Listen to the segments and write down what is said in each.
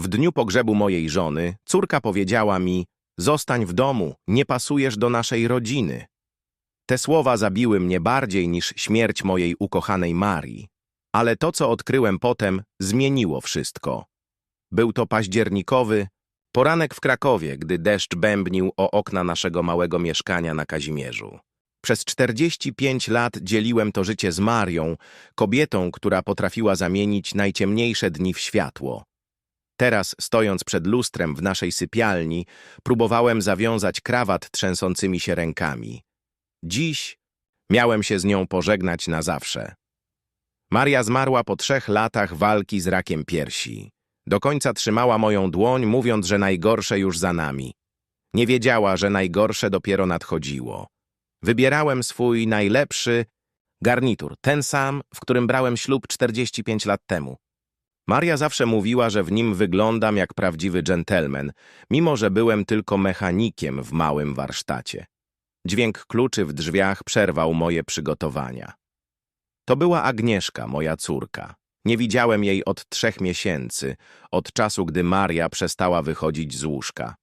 W dniu pogrzebu mojej żony córka powiedziała mi: Zostań w domu, nie pasujesz do naszej rodziny. Te słowa zabiły mnie bardziej niż śmierć mojej ukochanej Marii. Ale to, co odkryłem potem, zmieniło wszystko. Był to październikowy, poranek w Krakowie, gdy deszcz bębnił o okna naszego małego mieszkania na Kazimierzu. Przez 45 lat dzieliłem to życie z Marią, kobietą, która potrafiła zamienić najciemniejsze dni w światło. Teraz, stojąc przed lustrem w naszej sypialni, próbowałem zawiązać krawat trzęsącymi się rękami. Dziś miałem się z nią pożegnać na zawsze. Maria zmarła po trzech latach walki z rakiem piersi. Do końca trzymała moją dłoń, mówiąc, że najgorsze już za nami. Nie wiedziała, że najgorsze dopiero nadchodziło. Wybierałem swój najlepszy garnitur, ten sam, w którym brałem ślub 45 lat temu. Maria zawsze mówiła, że w nim wyglądam jak prawdziwy dżentelmen, mimo że byłem tylko mechanikiem w małym warsztacie. Dźwięk kluczy w drzwiach przerwał moje przygotowania. To była Agnieszka, moja córka. Nie widziałem jej od trzech miesięcy, od czasu, gdy Maria przestała wychodzić z łóżka.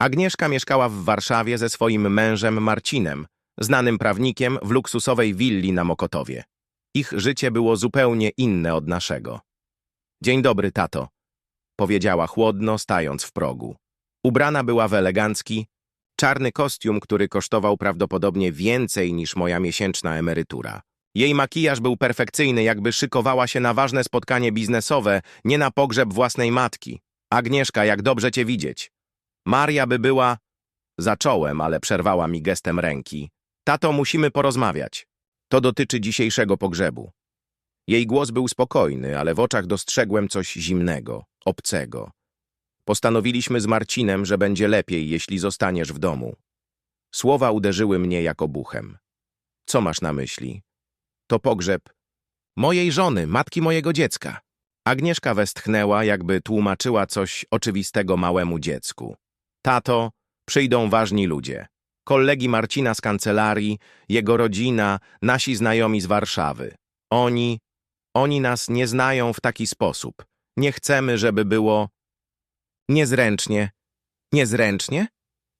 Agnieszka mieszkała w Warszawie ze swoim mężem Marcinem, znanym prawnikiem w luksusowej willi na Mokotowie. Ich życie było zupełnie inne od naszego. Dzień dobry, tato, powiedziała chłodno, stając w progu. Ubrana była w elegancki, czarny kostium, który kosztował prawdopodobnie więcej niż moja miesięczna emerytura. Jej makijaż był perfekcyjny, jakby szykowała się na ważne spotkanie biznesowe, nie na pogrzeb własnej matki. Agnieszka, jak dobrze cię widzieć. Maria by była... Zacząłem, ale przerwała mi gestem ręki. Tato, musimy porozmawiać. To dotyczy dzisiejszego pogrzebu. Jej głos był spokojny, ale w oczach dostrzegłem coś zimnego, obcego. Postanowiliśmy z Marcinem, że będzie lepiej, jeśli zostaniesz w domu. Słowa uderzyły mnie jak obuchem. Co masz na myśli? To pogrzeb mojej żony, matki mojego dziecka. Agnieszka westchnęła, jakby tłumaczyła coś oczywistego małemu dziecku. Tato, przyjdą ważni ludzie. Kolegi Marcina z kancelarii, jego rodzina, nasi znajomi z Warszawy. Oni, oni nas nie znają w taki sposób. Nie chcemy, żeby było niezręcznie. Niezręcznie?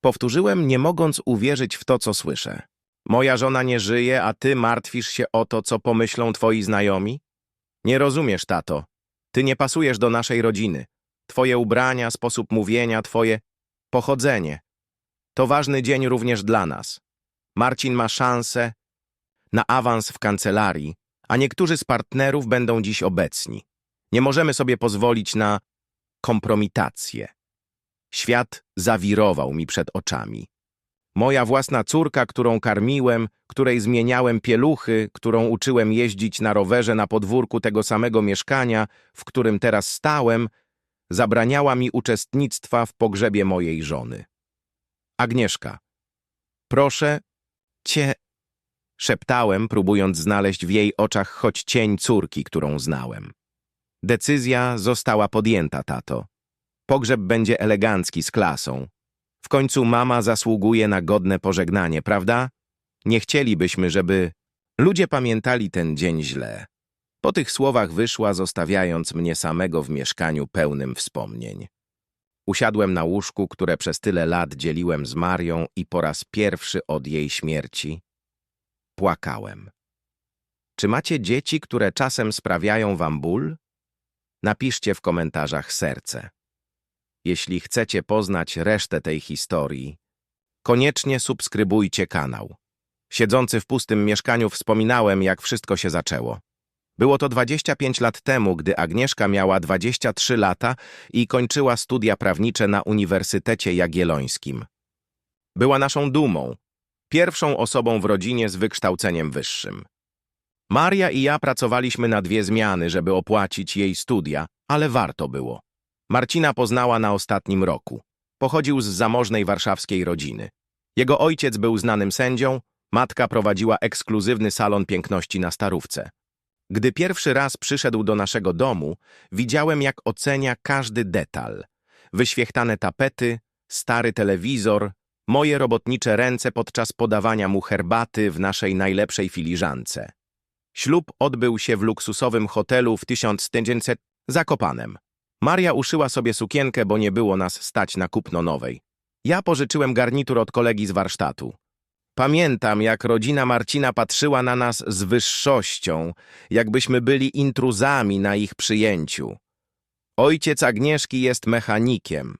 Powtórzyłem, nie mogąc uwierzyć w to, co słyszę. Moja żona nie żyje, a ty martwisz się o to, co pomyślą twoi znajomi? Nie rozumiesz, tato. Ty nie pasujesz do naszej rodziny. Twoje ubrania, sposób mówienia, twoje pochodzenie. To ważny dzień również dla nas. Marcin ma szansę na awans w kancelarii, a niektórzy z partnerów będą dziś obecni. Nie możemy sobie pozwolić na kompromitację. Świat zawirował mi przed oczami. Moja własna córka, którą karmiłem, której zmieniałem pieluchy, którą uczyłem jeździć na rowerze na podwórku tego samego mieszkania, w którym teraz stałem, zabraniała mi uczestnictwa w pogrzebie mojej żony. Agnieszka, proszę cię, szeptałem, próbując znaleźć w jej oczach choć cień córki, którą znałem. Decyzja została podjęta, tato. Pogrzeb będzie elegancki, z klasą. W końcu mama zasługuje na godne pożegnanie, prawda? Nie chcielibyśmy, żeby ludzie pamiętali ten dzień źle. Po tych słowach wyszła, zostawiając mnie samego w mieszkaniu pełnym wspomnień. Usiadłem na łóżku, które przez tyle lat dzieliłem z Marią i po raz pierwszy od jej śmierci płakałem. Czy macie dzieci, które czasem sprawiają wam ból? Napiszcie w komentarzach serce. Jeśli chcecie poznać resztę tej historii, koniecznie subskrybujcie kanał. Siedzący w pustym mieszkaniu wspominałem, jak wszystko się zaczęło. Było to 25 lat temu, gdy Agnieszka miała 23 lata i kończyła studia prawnicze na Uniwersytecie Jagiellońskim. Była naszą dumą, pierwszą osobą w rodzinie z wykształceniem wyższym. Maria i ja pracowaliśmy na dwie zmiany, żeby opłacić jej studia, ale warto było. Marcina poznała na ostatnim roku. Pochodził z zamożnej warszawskiej rodziny. Jego ojciec był znanym sędzią, matka prowadziła ekskluzywny salon piękności na Starówce. Gdy pierwszy raz przyszedł do naszego domu, widziałem, jak ocenia każdy detal. Wyświechtane tapety, stary telewizor, moje robotnicze ręce podczas podawania mu herbaty w naszej najlepszej filiżance. Ślub odbył się w luksusowym hotelu w 1900 Zakopanem. Maria uszyła sobie sukienkę, bo nie było nas stać na kupno nowej. Ja pożyczyłem garnitur od kolegi z warsztatu. Pamiętam, jak rodzina Marcina patrzyła na nas z wyższością, jakbyśmy byli intruzami na ich przyjęciu. Ojciec Agnieszki jest mechanikiem.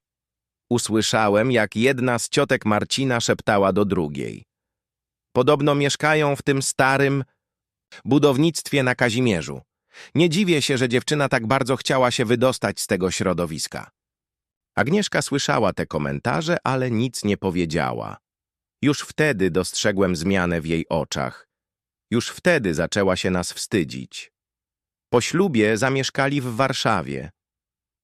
Usłyszałem, jak jedna z ciotek Marcina szeptała do drugiej. Podobno mieszkają w tym starym budownictwie na Kazimierzu. Nie dziwię się, że dziewczyna tak bardzo chciała się wydostać z tego środowiska. Agnieszka słyszała te komentarze, ale nic nie powiedziała. Już wtedy dostrzegłem zmianę w jej oczach. Już wtedy zaczęła się nas wstydzić. Po ślubie zamieszkali w Warszawie.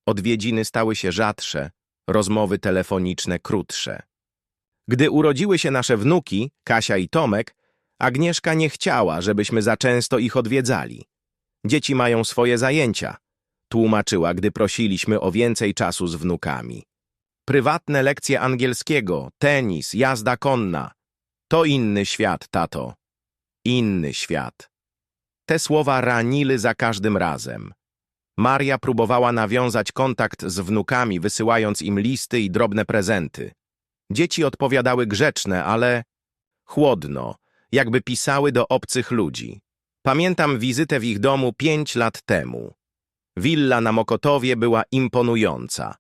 Odwiedziny stały się rzadsze, rozmowy telefoniczne krótsze. Gdy urodziły się nasze wnuki, Kasia i Tomek, Agnieszka nie chciała, żebyśmy za często ich odwiedzali. Dzieci mają swoje zajęcia, tłumaczyła, gdy prosiliśmy o więcej czasu z wnukami. Prywatne lekcje angielskiego, tenis, jazda konna. To inny świat, tato. Inny świat. Te słowa ranili za każdym razem. Maria próbowała nawiązać kontakt z wnukami, wysyłając im listy i drobne prezenty. Dzieci odpowiadały grzeczne, ale chłodno, jakby pisały do obcych ludzi. Pamiętam wizytę w ich domu pięć lat temu. Willa na Mokotowie była imponująca.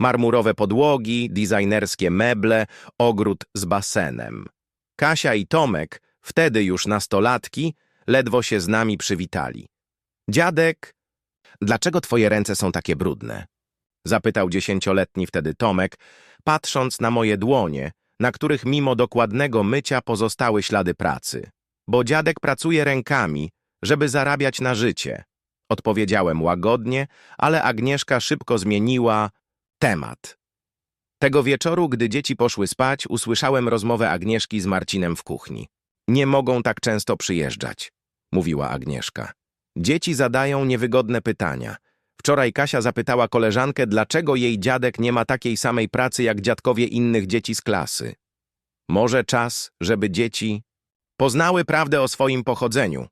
Marmurowe podłogi, designerskie meble, ogród z basenem. Kasia i Tomek, wtedy już nastolatki, ledwo się z nami przywitali. Dziadek, dlaczego twoje ręce są takie brudne? Zapytał dziesięcioletni wtedy Tomek, patrząc na moje dłonie, na których mimo dokładnego mycia pozostały ślady pracy. Bo dziadek pracuje rękami, żeby zarabiać na życie. Odpowiedziałem łagodnie, ale Agnieszka szybko zmieniła temat. Tego wieczoru, gdy dzieci poszły spać, usłyszałem rozmowę Agnieszki z Marcinem w kuchni. Nie mogą tak często przyjeżdżać, mówiła Agnieszka. Dzieci zadają niewygodne pytania. Wczoraj Kasia zapytała koleżankę, dlaczego jej dziadek nie ma takiej samej pracy jak dziadkowie innych dzieci z klasy. Może czas, żeby dzieci poznały prawdę o swoim pochodzeniu,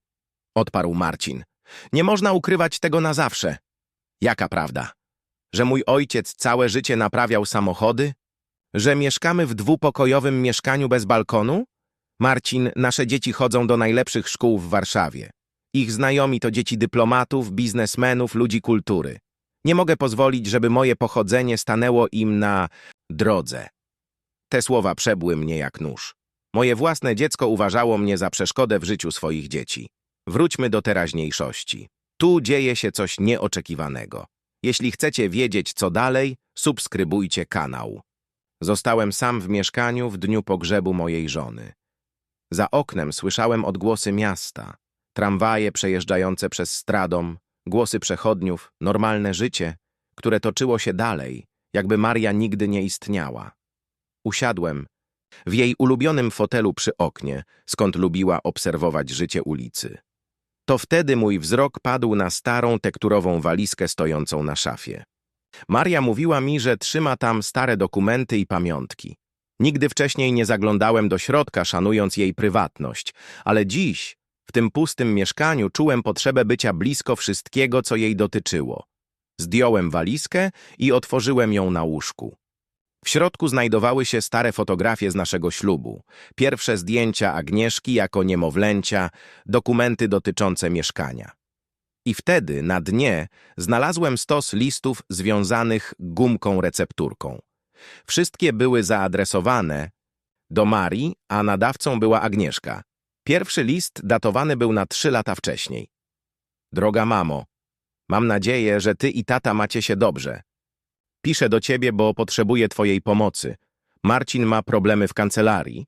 odparł Marcin. Nie można ukrywać tego na zawsze. Jaka prawda? Że mój ojciec całe życie naprawiał samochody? Że mieszkamy w dwupokojowym mieszkaniu bez balkonu? Marcin, nasze dzieci chodzą do najlepszych szkół w Warszawie. Ich znajomi to dzieci dyplomatów, biznesmenów, ludzi kultury. Nie mogę pozwolić, żeby moje pochodzenie stanęło im na drodze. Te słowa przebły mnie jak nóż. Moje własne dziecko uważało mnie za przeszkodę w życiu swoich dzieci. Wróćmy do teraźniejszości. Tu dzieje się coś nieoczekiwanego. Jeśli chcecie wiedzieć, co dalej, subskrybujcie kanał. Zostałem sam w mieszkaniu w dniu pogrzebu mojej żony. Za oknem słyszałem odgłosy miasta, tramwaje przejeżdżające przez stradom, głosy przechodniów, normalne życie, które toczyło się dalej, jakby Maria nigdy nie istniała. Usiadłem w jej ulubionym fotelu przy oknie, skąd lubiła obserwować życie ulicy. To wtedy mój wzrok padł na starą tekturową walizkę stojącą na szafie. Maria mówiła mi, że trzyma tam stare dokumenty i pamiątki. Nigdy wcześniej nie zaglądałem do środka, szanując jej prywatność, ale dziś, w tym pustym mieszkaniu, czułem potrzebę bycia blisko wszystkiego, co jej dotyczyło. Zdjąłem walizkę i otworzyłem ją na łóżku. W środku znajdowały się stare fotografie z naszego ślubu, pierwsze zdjęcia Agnieszki jako niemowlęcia, dokumenty dotyczące mieszkania. I wtedy na dnie znalazłem stos listów związanych gumką recepturką. Wszystkie były zaadresowane do Marii, a nadawcą była Agnieszka. Pierwszy list datowany był na trzy lata wcześniej. Droga mamo, mam nadzieję, że ty i tata macie się dobrze. Piszę do ciebie, bo potrzebuję twojej pomocy. Marcin ma problemy w kancelarii.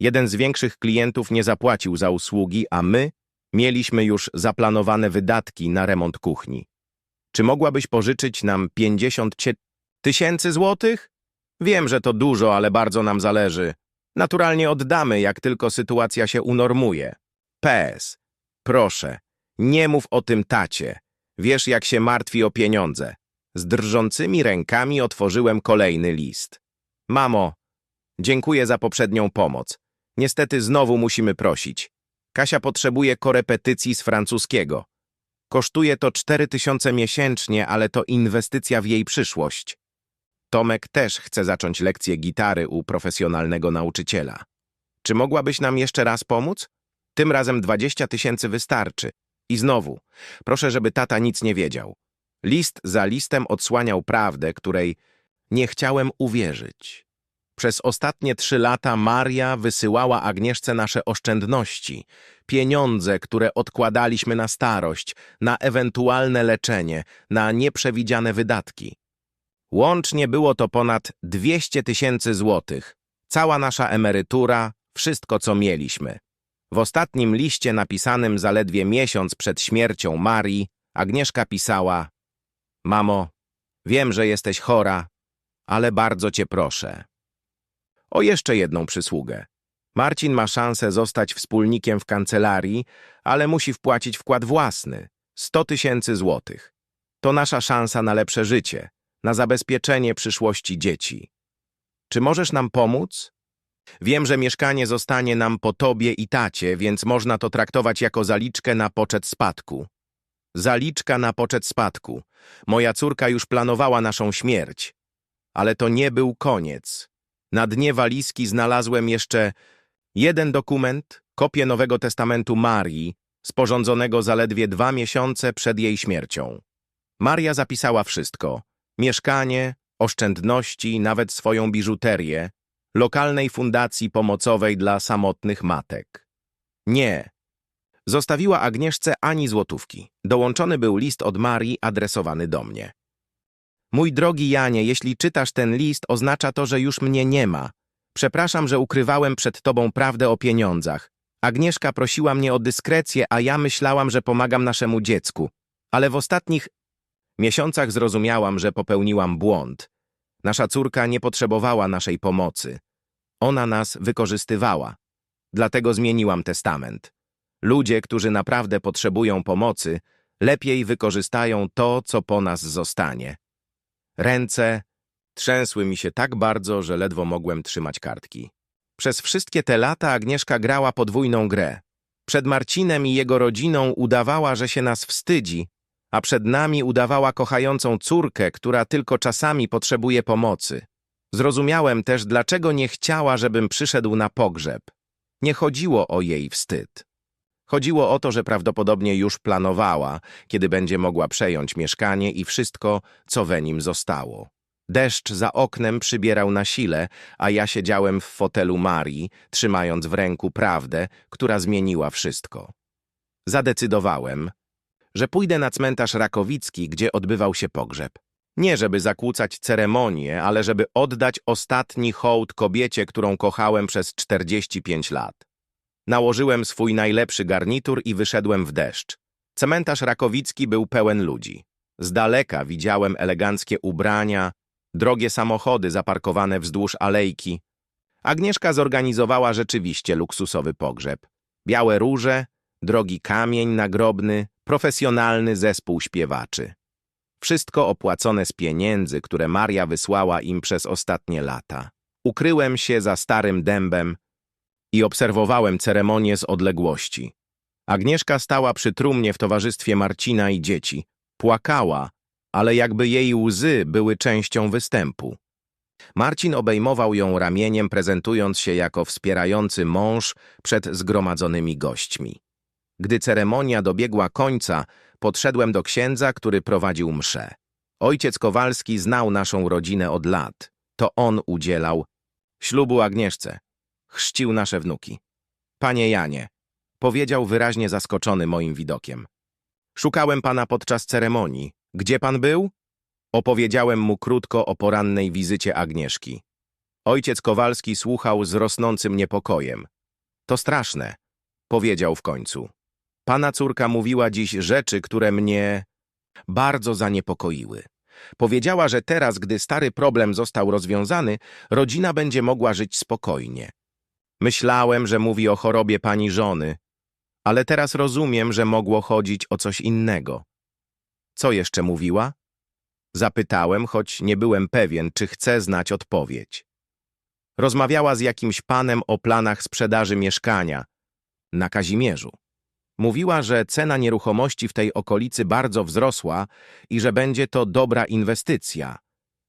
Jeden z większych klientów nie zapłacił za usługi, a my mieliśmy już zaplanowane wydatki na remont kuchni. Czy mogłabyś pożyczyć nam 50 cie- tysięcy złotych? Wiem, że to dużo, ale bardzo nam zależy. Naturalnie oddamy, jak tylko sytuacja się unormuje. PS. Proszę, nie mów o tym tacie. Wiesz, jak się martwi o pieniądze. Z drżącymi rękami otworzyłem kolejny list. Mamo, dziękuję za poprzednią pomoc. Niestety znowu musimy prosić. Kasia potrzebuje korepetycji z francuskiego. Kosztuje to 4 tysiące miesięcznie, ale to inwestycja w jej przyszłość. Tomek też chce zacząć lekcję gitary u profesjonalnego nauczyciela. Czy mogłabyś nam jeszcze raz pomóc? Tym razem 20 tysięcy wystarczy. I znowu, proszę, żeby tata nic nie wiedział. List za listem odsłaniał prawdę, której nie chciałem uwierzyć. Przez ostatnie trzy lata Maria wysyłała Agnieszce nasze oszczędności, pieniądze, które odkładaliśmy na starość, na ewentualne leczenie, na nieprzewidziane wydatki. Łącznie było to ponad 200 tysięcy złotych. Cała nasza emerytura, wszystko co mieliśmy. W ostatnim liście napisanym zaledwie miesiąc przed śmiercią Marii, Agnieszka pisała Mamo, wiem, że jesteś chora, ale bardzo cię proszę. O jeszcze jedną przysługę. Marcin ma szansę zostać wspólnikiem w kancelarii, ale musi wpłacić wkład własny 100 tysięcy złotych. To nasza szansa na lepsze życie, na zabezpieczenie przyszłości dzieci. Czy możesz nam pomóc? Wiem, że mieszkanie zostanie nam po tobie i tacie, więc można to traktować jako zaliczkę na poczet spadku. Zaliczka na poczet spadku. Moja córka już planowała naszą śmierć. Ale to nie był koniec. Na dnie walizki znalazłem jeszcze jeden dokument, kopię Nowego Testamentu Marii, sporządzonego zaledwie dwa miesiące przed jej śmiercią. Maria zapisała wszystko. Mieszkanie, oszczędności, nawet swoją biżuterię, lokalnej fundacji pomocowej dla samotnych matek. Nie. Zostawiła Agnieszce ani złotówki. Dołączony był list od Marii adresowany do mnie. Mój drogi Janie, jeśli czytasz ten list, oznacza to, że już mnie nie ma. Przepraszam, że ukrywałem przed tobą prawdę o pieniądzach. Agnieszka prosiła mnie o dyskrecję, a ja myślałam, że pomagam naszemu dziecku. Ale w ostatnich miesiącach zrozumiałam, że popełniłam błąd. Nasza córka nie potrzebowała naszej pomocy. Ona nas wykorzystywała. Dlatego zmieniłam testament. Ludzie, którzy naprawdę potrzebują pomocy, lepiej wykorzystają to, co po nas zostanie. Ręce trzęsły mi się tak bardzo, że ledwo mogłem trzymać kartki. Przez wszystkie te lata Agnieszka grała podwójną grę. Przed Marcinem i jego rodziną udawała, że się nas wstydzi, a przed nami udawała kochającą córkę, która tylko czasami potrzebuje pomocy. Zrozumiałem też, dlaczego nie chciała, żebym przyszedł na pogrzeb. Nie chodziło o jej wstyd. Chodziło o to, że prawdopodobnie już planowała, kiedy będzie mogła przejąć mieszkanie i wszystko, co we nim zostało. Deszcz za oknem przybierał na sile, a ja siedziałem w fotelu Marii, trzymając w ręku prawdę, która zmieniła wszystko. Zadecydowałem, że pójdę na cmentarz Rakowicki, gdzie odbywał się pogrzeb. Nie żeby zakłócać ceremonię, ale żeby oddać ostatni hołd kobiecie, którą kochałem przez 45 lat. Nałożyłem swój najlepszy garnitur i wyszedłem w deszcz. Cementarz Rakowicki był pełen ludzi. Z daleka widziałem eleganckie ubrania, drogie samochody zaparkowane wzdłuż alejki. Agnieszka zorganizowała rzeczywiście luksusowy pogrzeb. Białe róże, drogi kamień nagrobny, profesjonalny zespół śpiewaczy. Wszystko opłacone z pieniędzy, które Maria wysłała im przez ostatnie lata. Ukryłem się za starym dębem i obserwowałem ceremonię z odległości. Agnieszka stała przy trumnie w towarzystwie Marcina i dzieci. Płakała, ale jakby jej łzy były częścią występu. Marcin obejmował ją ramieniem, prezentując się jako wspierający mąż przed zgromadzonymi gośćmi. Gdy ceremonia dobiegła końca, podszedłem do księdza, który prowadził mszę. Ojciec Kowalski znał naszą rodzinę od lat. To on udzielał ślubu Agnieszce. Chrzcił nasze wnuki. Panie Janie, powiedział wyraźnie zaskoczony moim widokiem. Szukałem pana podczas ceremonii. Gdzie pan był? Opowiedziałem mu krótko o porannej wizycie Agnieszki. Ojciec Kowalski słuchał z rosnącym niepokojem. To straszne, powiedział w końcu. Pana córka mówiła dziś rzeczy, które mnie bardzo zaniepokoiły. Powiedziała, że teraz, gdy stary problem został rozwiązany, rodzina będzie mogła żyć spokojnie. Myślałem, że mówi o chorobie pani żony, ale teraz rozumiem, że mogło chodzić o coś innego. Co jeszcze mówiła? Zapytałem, choć nie byłem pewien, czy chcę znać odpowiedź. Rozmawiała z jakimś panem o planach sprzedaży mieszkania na Kazimierzu. Mówiła, że cena nieruchomości w tej okolicy bardzo wzrosła i że będzie to dobra inwestycja.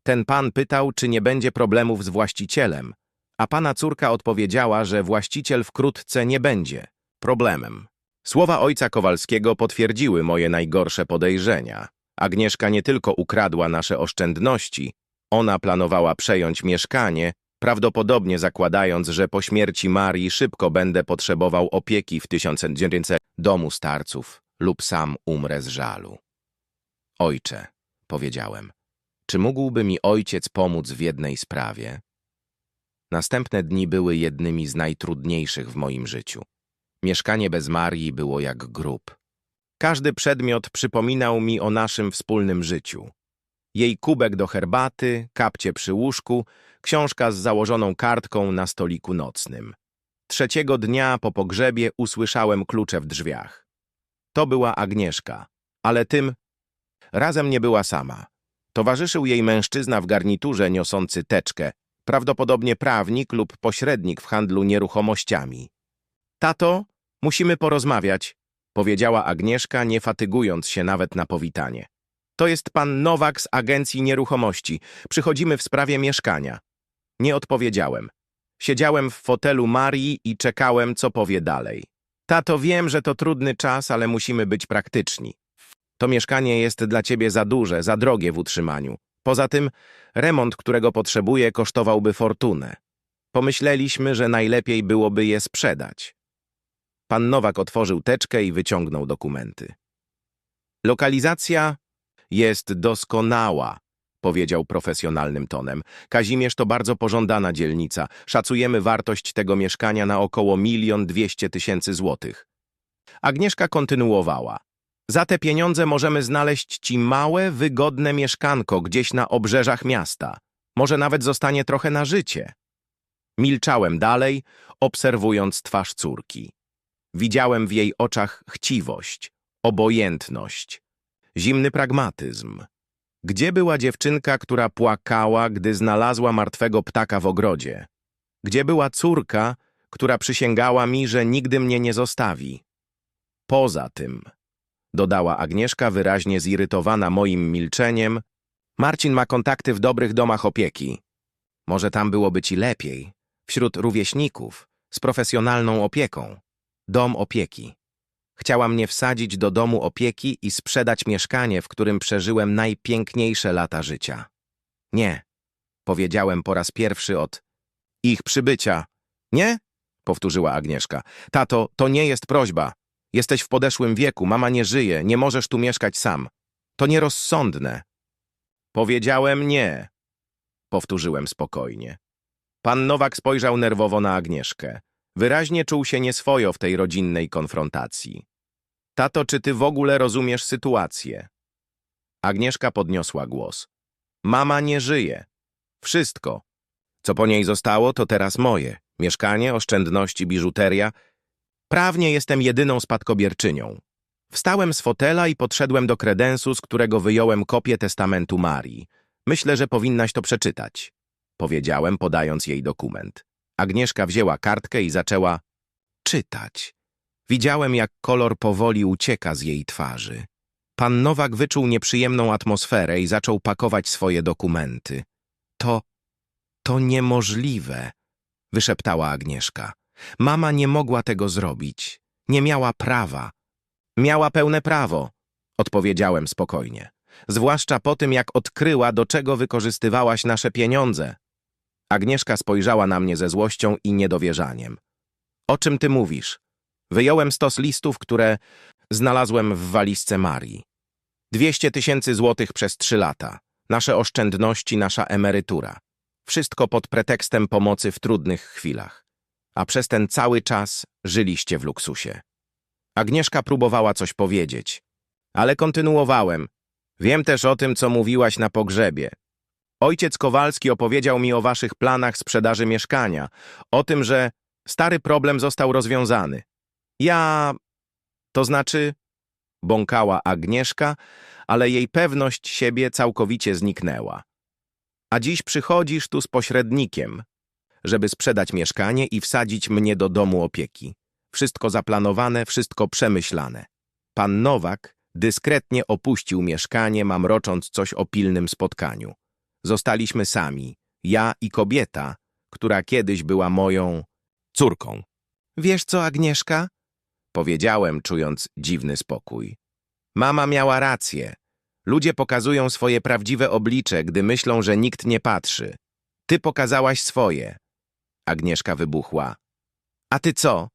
Ten pan pytał, czy nie będzie problemów z właścicielem, a pana córka odpowiedziała, że właściciel wkrótce nie będzie problemem. Słowa ojca Kowalskiego potwierdziły moje najgorsze podejrzenia. Agnieszka nie tylko ukradła nasze oszczędności, ona planowała przejąć mieszkanie, prawdopodobnie zakładając, że po śmierci Marii szybko będę potrzebował opieki w 1900 domu starców lub sam umrę z żalu. Ojcze, powiedziałem, czy mógłby mi ojciec pomóc w jednej sprawie? Następne dni były jednymi z najtrudniejszych w moim życiu. Mieszkanie bez Marii było jak grób. Każdy przedmiot przypominał mi o naszym wspólnym życiu. Jej kubek do herbaty, kapcie przy łóżku, książka z założoną kartką na stoliku nocnym. Trzeciego dnia po pogrzebie usłyszałem klucze w drzwiach. To była Agnieszka, ale tym razem nie była sama. Towarzyszył jej mężczyzna w garniturze niosący teczkę, prawdopodobnie prawnik lub pośrednik w handlu nieruchomościami. Tato, musimy porozmawiać, powiedziała Agnieszka, nie fatygując się nawet na powitanie. To jest pan Nowak z agencji nieruchomości. Przychodzimy w sprawie mieszkania. Nie odpowiedziałem. Siedziałem w fotelu Marii i czekałem, co powie dalej. Tato, wiem, że to trudny czas, ale musimy być praktyczni. To mieszkanie jest dla ciebie za duże, za drogie w utrzymaniu. Poza tym, remont, którego potrzebuję, kosztowałby fortunę. Pomyśleliśmy, że najlepiej byłoby je sprzedać. Pan Nowak otworzył teczkę i wyciągnął dokumenty. Lokalizacja jest doskonała, powiedział profesjonalnym tonem. Kazimierz to bardzo pożądana dzielnica. Szacujemy wartość tego mieszkania na około milion dwieście tysięcy złotych. Agnieszka kontynuowała. Za te pieniądze możemy znaleźć ci małe, wygodne mieszkanko gdzieś na obrzeżach miasta. Może nawet zostanie trochę na życie. Milczałem dalej, obserwując twarz córki. Widziałem w jej oczach chciwość, obojętność, zimny pragmatyzm. Gdzie była dziewczynka, która płakała, gdy znalazła martwego ptaka w ogrodzie? Gdzie była córka, która przysięgała mi, że nigdy mnie nie zostawi? Poza tym, dodała Agnieszka wyraźnie zirytowana moim milczeniem, Marcin ma kontakty w dobrych domach opieki. Może tam byłoby ci lepiej, wśród rówieśników, z profesjonalną opieką. Dom opieki. Chciała mnie wsadzić do domu opieki i sprzedać mieszkanie, w którym przeżyłem najpiękniejsze lata życia. Nie, powiedziałem po raz pierwszy od ich przybycia. Nie? powtórzyła Agnieszka. Tato, to nie jest prośba. Jesteś w podeszłym wieku, mama nie żyje, nie możesz tu mieszkać sam. To nierozsądne. Powiedziałem nie, powtórzyłem spokojnie. Pan Nowak spojrzał nerwowo na Agnieszkę. Wyraźnie czuł się nieswojo w tej rodzinnej konfrontacji. Tato, czy ty w ogóle rozumiesz sytuację? Agnieszka podniosła głos. Mama nie żyje. Wszystko. Co po niej zostało, to teraz moje. Mieszkanie, oszczędności, biżuteria. Prawnie jestem jedyną spadkobierczynią. Wstałem z fotela i podszedłem do kredensu, z którego wyjąłem kopię testamentu Marii. Myślę, że powinnaś to przeczytać. Powiedziałem, podając jej dokument. Agnieszka wzięła kartkę i zaczęła czytać. Widziałem, jak kolor powoli ucieka z jej twarzy. Pan Nowak wyczuł nieprzyjemną atmosferę i zaczął pakować swoje dokumenty. To, to niemożliwe, wyszeptała Agnieszka. Mama nie mogła tego zrobić. Nie miała prawa. Miała pełne prawo, odpowiedziałem spokojnie. Zwłaszcza po tym, jak odkryła, do czego wykorzystywałaś nasze pieniądze. Agnieszka spojrzała na mnie ze złością i niedowierzaniem. O czym ty mówisz? Wyjąłem stos listów, które znalazłem w walizce Marii. Dwieście tysięcy złotych przez trzy lata. Nasze oszczędności, nasza emerytura. Wszystko pod pretekstem pomocy w trudnych chwilach. A przez ten cały czas żyliście w luksusie. Agnieszka próbowała coś powiedzieć, ale kontynuowałem. Wiem też o tym, co mówiłaś na pogrzebie. Ojciec Kowalski opowiedział mi o waszych planach sprzedaży mieszkania, o tym, że stary problem został rozwiązany. Ja... to znaczy... Bąkała Agnieszka, ale jej pewność siebie całkowicie zniknęła. A dziś przychodzisz tu z pośrednikiem, żeby sprzedać mieszkanie i wsadzić mnie do domu opieki. Wszystko zaplanowane, wszystko przemyślane. Pan Nowak dyskretnie opuścił mieszkanie, mamrocząc coś o pilnym spotkaniu. Zostaliśmy sami, ja i kobieta, która kiedyś była moją córką. Wiesz co, Agnieszka? Powiedziałem, czując dziwny spokój. Mama miała rację. Ludzie pokazują swoje prawdziwe oblicze, gdy myślą, że nikt nie patrzy. Ty pokazałaś swoje. Agnieszka wybuchła. A ty co?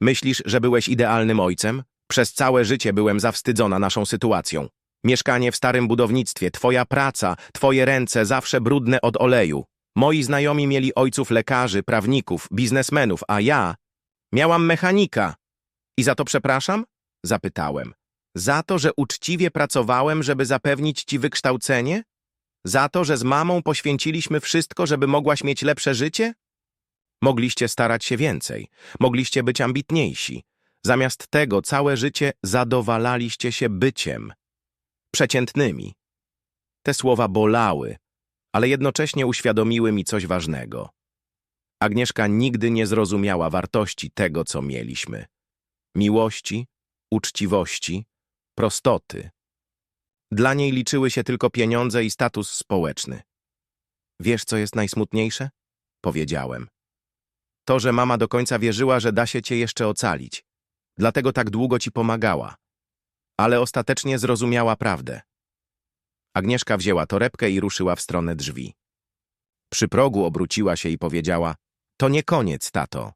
Myślisz, że byłeś idealnym ojcem? Przez całe życie byłem zawstydzona naszą sytuacją. Mieszkanie w starym budownictwie, twoja praca, twoje ręce zawsze brudne od oleju. Moi znajomi mieli ojców lekarzy, prawników, biznesmenów, a ja miałam mechanika. I za to przepraszam? Zapytałem. Za to, że uczciwie pracowałem, żeby zapewnić ci wykształcenie? Za to, że z mamą poświęciliśmy wszystko, żeby mogłaś mieć lepsze życie? Mogliście starać się więcej, mogliście być ambitniejsi. Zamiast tego całe życie zadowalaliście się byciem. Przeciętnymi. Te słowa bolały, ale jednocześnie uświadomiły mi coś ważnego. Agnieszka nigdy nie zrozumiała wartości tego, co mieliśmy. Miłości, uczciwości, prostoty. Dla niej liczyły się tylko pieniądze i status społeczny. Wiesz, co jest najsmutniejsze? Powiedziałem. To, że mama do końca wierzyła, że da się cię jeszcze ocalić. Dlatego tak długo ci pomagała. Ale ostatecznie zrozumiała prawdę. Agnieszka wzięła torebkę i ruszyła w stronę drzwi. Przy progu obróciła się i powiedziała: To nie koniec, tato.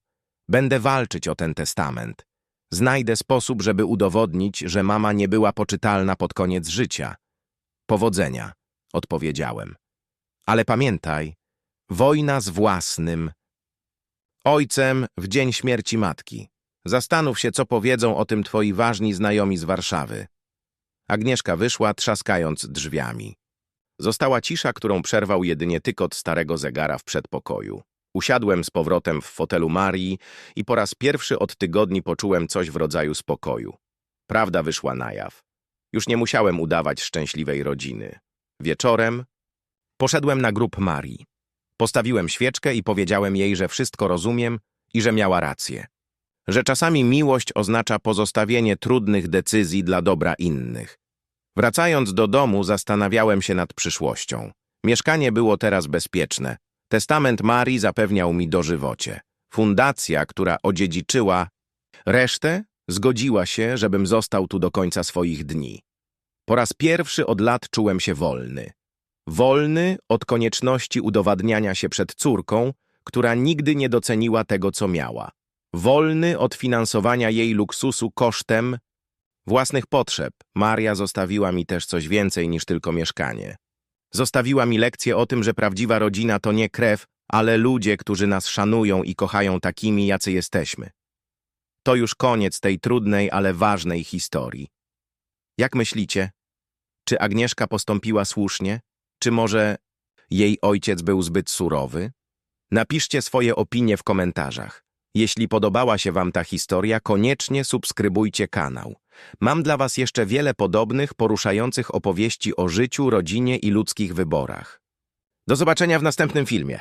Będę walczyć o ten testament. Znajdę sposób, żeby udowodnić, że mama nie była poczytalna pod koniec życia. Powodzenia, odpowiedziałem. Ale pamiętaj, wojna z własnym ojcem w dzień śmierci matki. Zastanów się, co powiedzą o tym twoi ważni znajomi z Warszawy. Agnieszka wyszła, trzaskając drzwiami. Została cisza, którą przerwał jedynie tykot starego zegara w przedpokoju. Usiadłem z powrotem w fotelu Marii i po raz pierwszy od tygodni poczułem coś w rodzaju spokoju. Prawda wyszła na jaw. Już nie musiałem udawać szczęśliwej rodziny. Wieczorem poszedłem na grób Marii. Postawiłem świeczkę i powiedziałem jej, że wszystko rozumiem i że miała rację. Że czasami miłość oznacza pozostawienie trudnych decyzji dla dobra innych. Wracając do domu, zastanawiałem się nad przyszłością. Mieszkanie było teraz bezpieczne. Testament Marii zapewniał mi dożywocie. Fundacja, która odziedziczyła resztę, zgodziła się, żebym został tu do końca swoich dni. Po raz pierwszy od lat czułem się wolny. Wolny od konieczności udowadniania się przed córką, która nigdy nie doceniła tego, co miała. Wolny od finansowania jej luksusu kosztem własnych potrzeb. Maria zostawiła mi też coś więcej niż tylko mieszkanie. Zostawiła mi lekcję o tym, że prawdziwa rodzina to nie krew, ale ludzie, którzy nas szanują i kochają takimi, jacy jesteśmy. To już koniec tej trudnej, ale ważnej historii. Jak myślicie? Czy Agnieszka postąpiła słusznie? Czy może jej ojciec był zbyt surowy? Napiszcie swoje opinie w komentarzach. Jeśli podobała się Wam ta historia, koniecznie subskrybujcie kanał. Mam dla Was jeszcze wiele podobnych, poruszających opowieści o życiu, rodzinie i ludzkich wyborach. Do zobaczenia w następnym filmie.